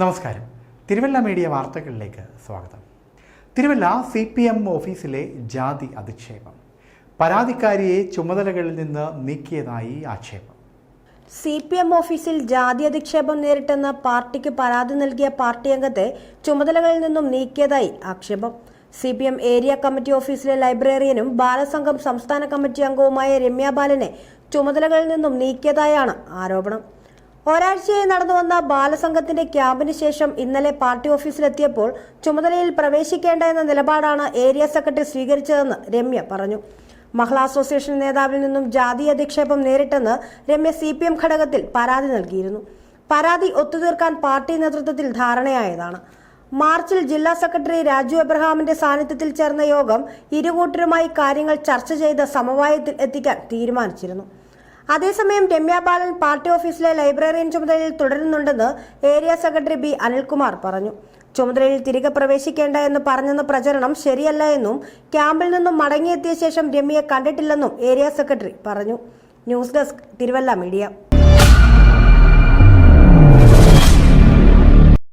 നമസ്കാരം. തിരുവല്ല മീഡിയ വാർത്തകളിലേക്ക് സ്വാഗതം. തിരുവല്ല സി പി എം ഓഫീസിലെ ജാതി അധിക്ഷേപം. പരാതിക്കാരിയെ ചുമതലകളിൽ നിന്ന് നീക്കിയതായി ആക്ഷേപം. സി പി എം ഓഫീസിൽ ജാതി അധിക്ഷേപം നേരിട്ടെന്ന് പാർട്ടിക്ക് പരാതി നൽകിയ പാർട്ടി അംഗത്തെ ചുമതലകളിൽ നിന്നും നീക്കിയതായി ആക്ഷേപം. C P M area committee ഓഫീസിലെ ലൈബ്രറിയനും ബാലസംഘം സംസ്ഥാന കമ്മിറ്റി അംഗവുമായ രമ്യ ബാലനെ ചുമതലകളിൽ നിന്നും നീക്കിയതായാണ് ആരോപണം. ഒരാഴ്ചയായി നടന്നുവന്ന ബാലസംഘത്തിന്റെ ക്യാമ്പിന് ശേഷം ഇന്നലെ പാർട്ടി ഓഫീസിലെത്തിയപ്പോൾ ചുമതലയിൽ പ്രവേശിക്കേണ്ട എന്ന നിലപാടാണ് ഏരിയ സെക്രട്ടറി സ്വീകരിച്ചതെന്ന് രമ്യ പറഞ്ഞു. മഹിളാ അസോസിയേഷൻ നേതാവിൽ നിന്നും ജാതീയ അധിക്ഷേപം നേരിട്ടെന്ന് രമ്യ സി പി എം ഘടകത്തിൽ പരാതി നൽകിയിരുന്നു. പരാതി ഒത്തുതീർക്കാൻ പാർട്ടി നേതൃത്വത്തിൽ ധാരണയായതാണ്. മാർച്ചിൽ ജില്ലാ സെക്രട്ടറി രാജു എബ്രഹാമിന്റെ സാന്നിധ്യത്തിൽ ചേർന്ന യോഗം ഇരുകൂട്ടരുമായി കാര്യങ്ങൾ ചർച്ച ചെയ്ത് സമവായത്തിൽ എത്തിക്കാൻ തീരുമാനിച്ചിരുന്നു. അതേസമയം രമ്യ ബാലൻ പാർട്ടി ഓഫീസിലെ ലൈബ്രറിയൻ ചുമതലയിൽ തുടരുന്നുണ്ടെന്ന് ഏരിയ സെക്രട്ടറി ബി അനിൽകുമാർ പറഞ്ഞു. ചുമതലയിൽ തിരികെ പ്രവേശിക്കേണ്ട എന്ന് പറഞ്ഞെന്ന പ്രചരണം ശരിയല്ല എന്നും ക്യാമ്പിൽ നിന്നും മടങ്ങിയെത്തിയ ശേഷം രമ്യയെ കണ്ടിട്ടില്ലെന്നും ഏരിയ സെക്രട്ടറി പറഞ്ഞു. News desk Thiruvalla media.